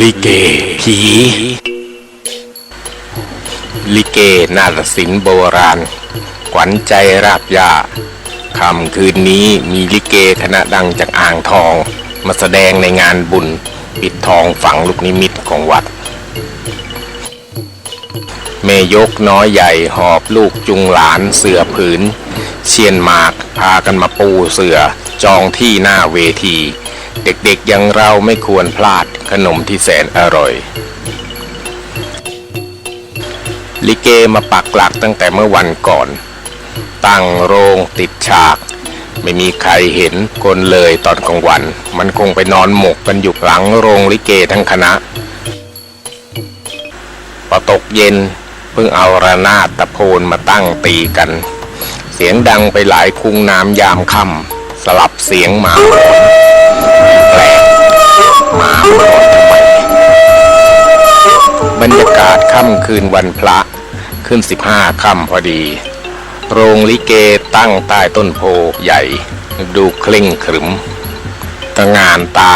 ลิเกผีลิเกนาฏศิลป์โบราณ ขวัญใจราบยาค่ำคืนนี้มีลิเกคณะดังจากอ่างทอง มาแสดงในงานบุญ ปิดทองฝังลูกนิมิตของวัด แม่ยกน้อยใหญ่หอบลูกจุงหลานเสือผืน เชียนหมากพากันมาปูเสือจองที่หน้าเวที เด็กๆอย่างเราไม่ควรพลาดขนมที่แสนอร่อย ลิเกมาปักหลักตั้งแต่เมื่อวันก่อน ตั้งโรงติดฉาก ไม่มีใครเห็นคนเลยตอนกลางวัน มันคงไปนอนหมกกันอยู่หลังโรงลิเกทั้งคณะพอตกเย็น เพิ่งเอาระนาดตะโพนมาตั้งตีกัน เสียงดังไปหลายคุงน้ำยามค่ำสลับเสียงหมาหอนแปลกหมาหอนทำไมบรรยากาศค่ำคืนวันพระขึ้นสิบห้าค่ำพอดี โรงลิเกตั้งใต้ต้นโพใหญ่ ดูเคร่งขรึมตะงานตา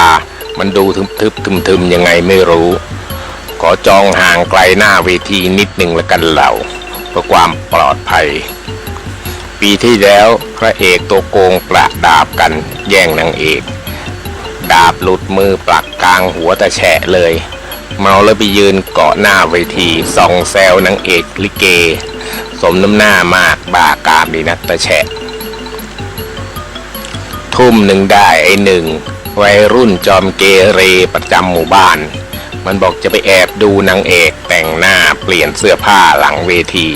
มันดูทึบๆทึมๆยังไงไม่รู้ ขอจองห่างไกลหน้าเวทีนิดหนึ่งละกันเราเพื่อความปลอดภัย ปีที่แล้วพระเอกตัวโกงประดาบกันแย่งนางเอก ดาบหลุดมือปลักกลางหัวแต่แฉะเลย เมาแล้วไปยืนเกาะหน้าเวทีส่องแซวนางเอกลิเก สมน้ำหน้ามากบ้ากามดีนักแต่แฉะทุ่มหนึ่งได้ไอหนึ่งวัยรุ่นจอมเกเรประจำหมู่บ้าน มันบอกจะไปแอบดูนางเอกแต่งหน้าเปลี่ยนเสื้อผ้าหลังเวที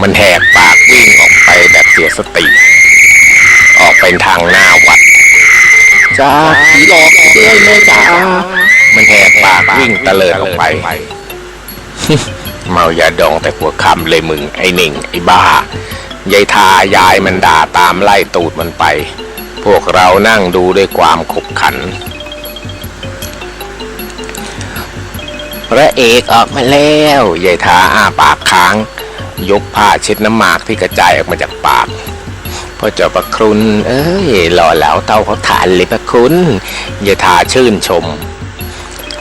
มันแหกปากวิ่งออกไปแบบเสียสติ ออกเป็นทางหน้าวัดจ้าผีหลอกด้วยแม่จ๋ามันแหกปากวิ่งตะเลิดออกไป เมายาดองแต่หัวคำเลยมึงไอ้หนิงไอ้บ้ายายทายายมันด่าตามไล่ตูดมันไป พวกเรานั่งดูด้วยความขบขัน พระเอกออกมาแล้วยายทาอ้าปากค้าง ยกผ้าเช็ดน้ำหมากที่กระจายออกมาจากปากพ่อเจ้าประครุนเอ้ยหล่อเหลาเตาเขาฐานเลยประคุณยายทาชื่นชม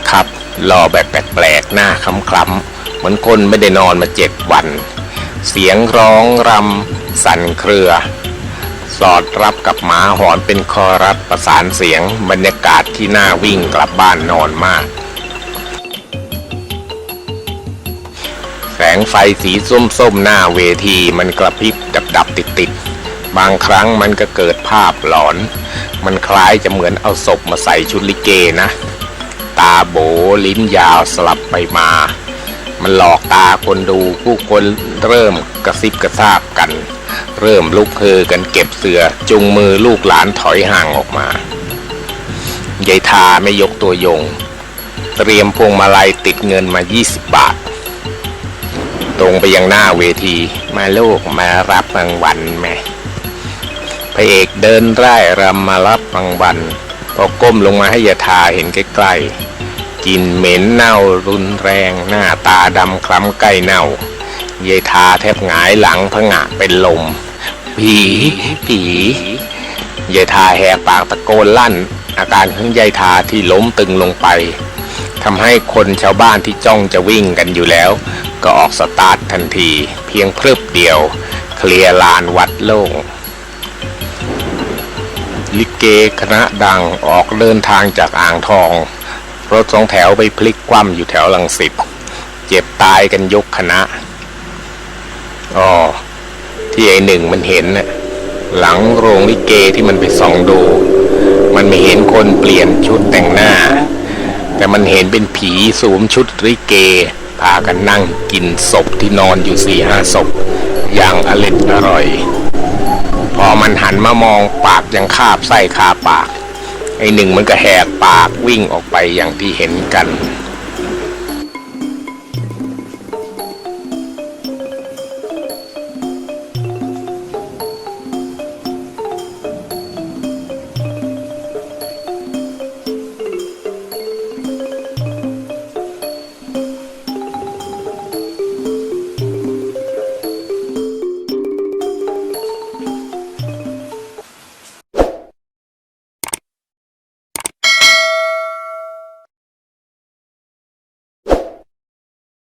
ครับรอแบบแปลกๆหน้าคล้ำๆเหมือนคนไม่ได้นอนมาเจ็ดวัน เสียงร้องรำสั่นเครือ สอดรับกับหมาหอนเป็นคอรัสประสานเสียงบรรยากาศที่น่าวิ่งกลับบ้านนอนมาก แสงไฟสีส้มๆหน้าเวทีมันกระพริบดับๆติดๆ บางครั้งมันก็เกิดภาพหลอน มันคล้ายจะเหมือนเอาศพมาใส่ชุดลิเกนะ ตาโบลิ้นยาวสลับไปมา มันหลอกตาคนดูผู้คนเริ่มกระซิบกระซาบกัน เริ่มลุกเฮอกันเก็บเสือจุงมือลูกหลานถอยห่างออกมายายทาไม่ยกตัวยง เตรียมพวงมาลัยติดเงินมา 20 บาท ตรงไปยังหน้าเวที มาลูกมารับรางวัลแม่พระเอกเดินไร่รำมารับรางวัลพอก้มลงมาให้ยาทาเห็นใกล้ๆกลินเหม็นเน่ารุนแรงหน้าตาดำคล้ำใกล้เน่ายายทาแทบหงายหลังพงะเป็นลม ผีผียายทาแหกปากตะโกนลั่น อาการของยายทาที่ล้มตึงลงไปทำให้คนชาวบ้านที่จ้องจะวิ่งกันอยู่แล้ว ก็ออกสตาร์ททันที เพียงพรึบเดียว เคลียร์ลานวัดโล่งลิเกคณะดังออกเดินทางจากอ่างทอง รถสองแถวไปพลิกคว่ำอยู่แถวลังสิตเจ็บตายกันยกคณะอ๋อที่ไอหนึ่งมันเห็นน่ะหลังโรงลิเกที่มันไปส่องดู มันไม่เห็นคนเปลี่ยนชุดแต่งหน้า แต่มันเห็นเป็นผีสวมชุดลิเก พากันนั่งกินศพที่นอนอยู่สี่ห้าศพ อย่างอร็ดอร่อย พอมันหันมามองปากยังคาบไส้คาปาก ไอหนึ่งมันก็แหกปากวิ่งออกไปอย่างที่เห็นกัน